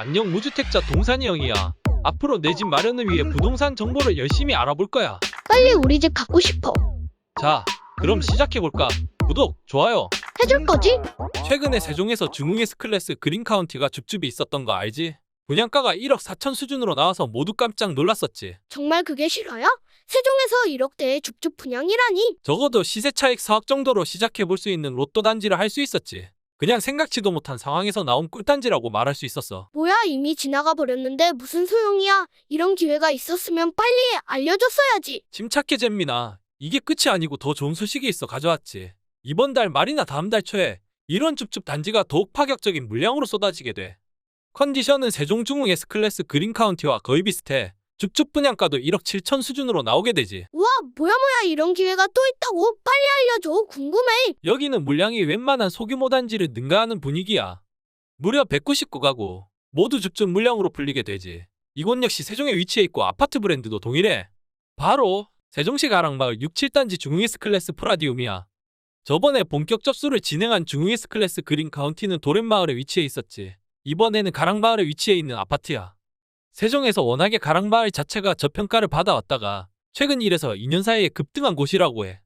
안녕 무주택자 동산이 형이야. 앞으로 내 집 마련을 위해 부동산 정보를 열심히 알아볼 거야. 빨리 우리 집 갖고 싶어. 자, 그럼 시작해볼까? 구독, 좋아요. 해줄 거지? 최근에 세종에서 중흥 S클래스 그린 카운티가 줍줍이 있었던 거 알지? 분양가가 1억 4천 수준으로 나와서 모두 깜짝 놀랐었지. 정말 그게 싫어요? 세종에서 1억대의 줍줍 분양이라니. 적어도 시세 차익 4억 정도로 시작해 볼 수 있는 로또 단지를 할 수 있었지. 그냥 생각지도 못한 상황에서 나온 꿀단지라고 말할 수 있었어. 뭐야 이미 지나가 버렸는데 무슨 소용이야? 이런 기회가 있었으면 빨리 알려줬어야지. 침착해 잼민아. 이게 끝이 아니고 더 좋은 소식이 있어 가져왔지. 이번 달 말이나 다음 달 초에 이런 줍줍 단지가 더욱 파격적인 물량으로 쏟아지게 돼. 컨디션은 세종 중흥 S클래스 그린 카운티와 거의 비슷해. 줍줍 분양가도 1억 7천 수준으로 나오게 되지. 우와 뭐야 뭐야 이런 기회가 또 있다고? 빨리 알려줘 궁금해. 여기는 물량이 웬만한 소규모 단지를 능가하는 분위기야. 무려 199가구, 모두 줍줍 물량으로 풀리게 되지. 이곳 역시 세종에 위치해 있고 아파트 브랜드도 동일해. 바로 세종시 가랑마을 67단지 중흥에스 클래스 프라디움이야. 저번에 본격 접수를 진행한 중흥에스 클래스 그린 카운티는 도렛마을에 위치해 있었지. 이번에는 가랑마을에 위치해 있는 아파트야. 세종에서 워낙에 가랑마을 자체가 저평가를 받아왔다가 최근 일에서 2년 사이에 급등한 곳이라고 해.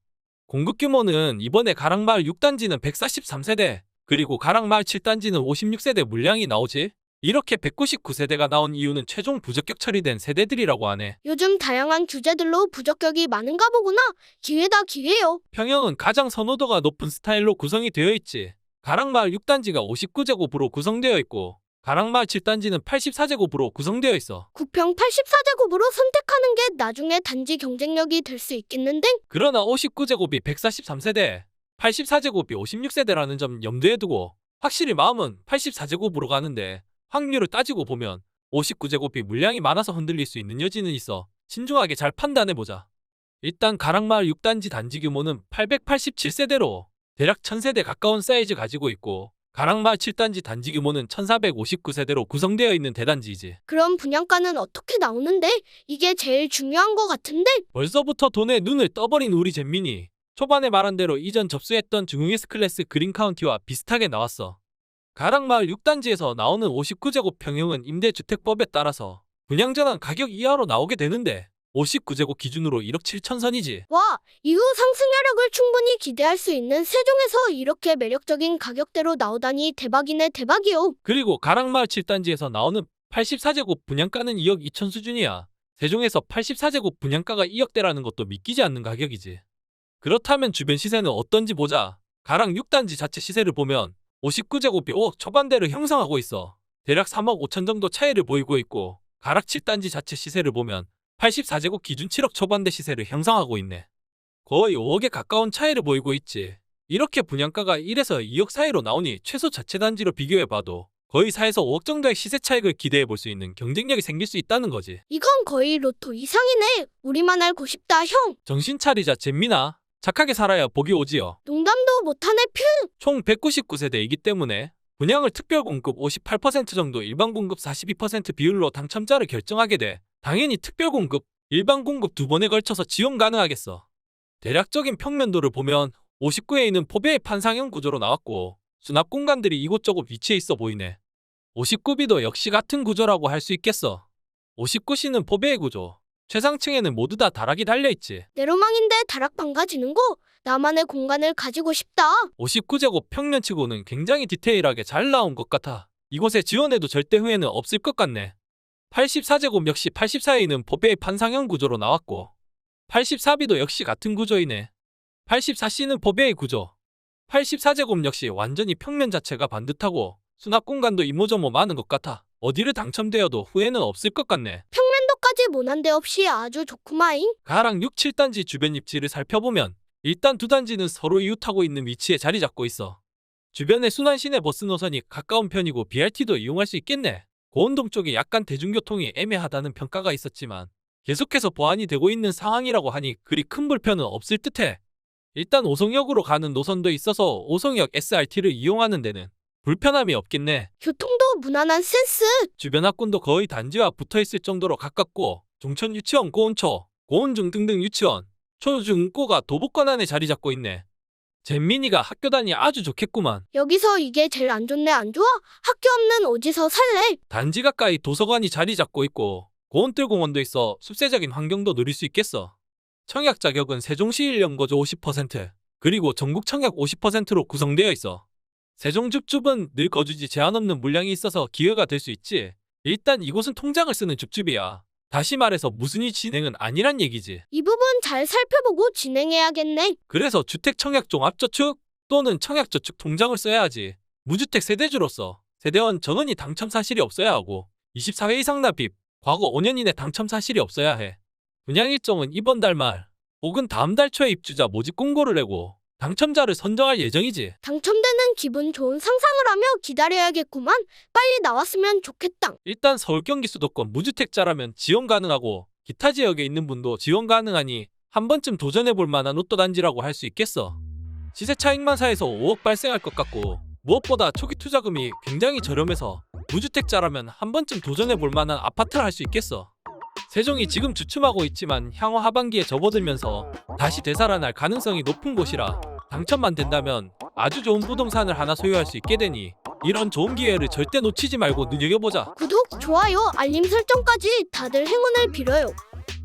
공급 규모는 이번에 가랑마을 6단지는 143세대, 그리고 가랑마을 7단지는 56세대 물량이 나오지? 이렇게 199세대가 나온 이유는 최종 부적격 처리된 세대들이라고 하네. 요즘 다양한 규제들로 부적격이 많은가 보구나. 기회다 기회요. 평형은 가장 선호도가 높은 스타일로 구성이 되어 있지. 가랑마을 6단지가 59제곱으로 구성되어 있고, 가랑마을 7단지는 84제곱으로 구성되어 있어. 구평 84제곱으로 선택하는 게 나중에 단지 경쟁력이 될 수 있겠는데? 그러나 59제곱이 143세대, 84제곱이 56세대라는 점 염두에 두고 확실히 마음은 84제곱으로 가는데 확률을 따지고 보면 59제곱이 물량이 많아서 흔들릴 수 있는 여지는 있어 신중하게 잘 판단해보자. 일단 가락마을 6단지 단지 규모는 887세대로 대략 1000세대 가까운 사이즈 가지고 있고 가락마을 7단지 단지 규모는 1459세대로 구성되어 있는 대단지이지. 그럼 분양가는 어떻게 나오는데? 이게 제일 중요한 거 같은데? 벌써부터 돈에 눈을 떠버린 우리 잼민이 초반에 말한 대로 이전 접수했던 중흥에스 클래스 그린카운티와 비슷하게 나왔어. 가락마을 6단지에서 나오는 59제곱 평형은 임대주택법에 따라서 분양전환 가격 이하로 나오게 되는데 59제곱 기준으로 1억 7천 선이지. 와, 이후 상승 여력을 충분히 기대할 수 있는 세종에서 이렇게 매력적인 가격대로 나오다니 대박이네 대박이요. 그리고 가락마을 7단지에서 나오는 84제곱 분양가는 2억 2천 수준이야. 세종에서 84제곱 분양가가 2억대라는 것도 믿기지 않는 가격이지. 그렇다면 주변 시세는 어떤지 보자. 가락 6단지 자체 시세를 보면 59제곱이 5억 초반대를 형성하고 있어. 대략 3억 5천 정도 차이를 보이고 있고 가락 7단지 자체 시세를 보면 84제곱 기준 7억 초반대 시세를 형성하고 있네. 거의 5억에 가까운 차이를 보이고 있지. 이렇게 분양가가 1에서 2억 사이로 나오니 최소 자체 단지로 비교해봐도 거의 4에서 5억 정도의 시세 차익을 기대해 볼 수 있는 경쟁력이 생길 수 있다는 거지. 이건 거의 로또 이상이네. 우리만 알고 싶다 형. 정신 차리자 잼민아. 착하게 살아야 복이 오지요. 농담도 못하네 퓨. 총 199세대이기 때문에 분양을 특별 공급 58% 정도 일반 공급 42% 비율로 당첨자를 결정하게 돼 당연히 특별 공급, 일반 공급 두 번에 걸쳐서 지원 가능하겠어. 대략적인 평면도를 보면 59에 있는 포배의 판상형 구조로 나왔고 수납 공간들이 이곳저곳 위치해 있어 보이네. 59B도 역시 같은 구조라고 할 수 있겠어. 59C는 포배의 구조, 최상층에는 모두 다 다락이 달려있지. 내로망인데 다락 망가지는 거? 나만의 공간을 가지고 싶다. 59제곱 평면치고는 굉장히 디테일하게 잘 나온 것 같아. 이곳에 지원해도 절대 후회는 없을 것 같네. 84제곱 역시 84에 있는 포배의 판상형 구조로 나왔고 84B도 역시 같은 구조이네. 84C는 포배의 구조. 84제곱 역시 완전히 평면 자체가 반듯하고 수납 공간도 이모저모 많은 것 같아. 어디를 당첨되어도 후회는 없을 것 같네. 평면도까지 모난데 없이 아주 좋구마잉. 가랑 6, 7단지 주변 입지를 살펴보면 일단 두 단지는 서로 이웃하고 있는 위치에 자리 잡고 있어. 주변에 순환 시내 버스 노선이 가까운 편이고 BRT도 이용할 수 있겠네. 고원동 쪽이 약간 대중교통이 애매하다는 평가가 있었지만 계속해서 보완이 되고 있는 상황이라고 하니 그리 큰 불편은 없을 듯해. 일단 오송역으로 가는 노선도 있어서 오송역 SRT를 이용하는 데는 불편함이 없겠네. 교통도 무난한 센스. 주변 학군도 거의 단지와 붙어 있을 정도로 가깝고 종천 유치원 고온초, 고온중 등등 유치원, 초중고가 도보권 안에 자리 잡고 있네. 잼민이가 학교 다니 아주 좋겠구만. 여기서 이게 제일 안 좋네 안 좋아? 학교 없는 어디서 살래? 단지 가까이 도서관이 자리 잡고 있고 고온뜰 공원도 있어 숲세적인 환경도 누릴 수 있겠어. 청약 자격은 세종시 1년 거주 50% 그리고 전국 청약 50%로 구성되어 있어. 세종줍줍은 늘 거주지 제한 없는 물량이 있어서 기회가 될 수 있지. 일단 이곳은 통장을 쓰는 줍줍이야. 다시 말해서 무순위 진행은 아니란 얘기지. 이 부분 잘 살펴보고 진행해야겠네. 그래서 주택 청약 종합저축 또는 청약저축 통장을 써야 하지. 무주택 세대주로서 세대원 전원이 당첨 사실이 없어야 하고 24회 이상 납입, 과거 5년 이내 당첨 사실이 없어야 해. 분양 일정은 이번 달 말 혹은 다음 달 초에 입주자 모집 공고를 내고 당첨자를 선정할 예정이지. 당첨되는 기분 좋은 상상을 하며 기다려야겠구만. 빨리 나왔으면 좋겠다. 일단 서울 경기 수도권 무주택자라면 지원 가능하고 기타 지역에 있는 분도 지원 가능하니 한 번쯤 도전해 볼 만한 로또 단지라고 할 수 있겠어. 시세 차익만 사에서 5억 발생할 것 같고 무엇보다 초기 투자금이 굉장히 저렴해서 무주택자라면 한 번쯤 도전해 볼 만한 아파트를 할 수 있겠어. 세종이 지금 주춤하고 있지만 향후 하반기에 접어들면서 다시 되살아날 가능성이 높은 곳이라 당첨만 된다면 아주 좋은 부동산을 하나 소유할 수 있게 되니 이런 좋은 기회를 절대 놓치지 말고 눈여겨보자. 구독, 좋아요, 알림 설정까지 다들 행운을 빌어요.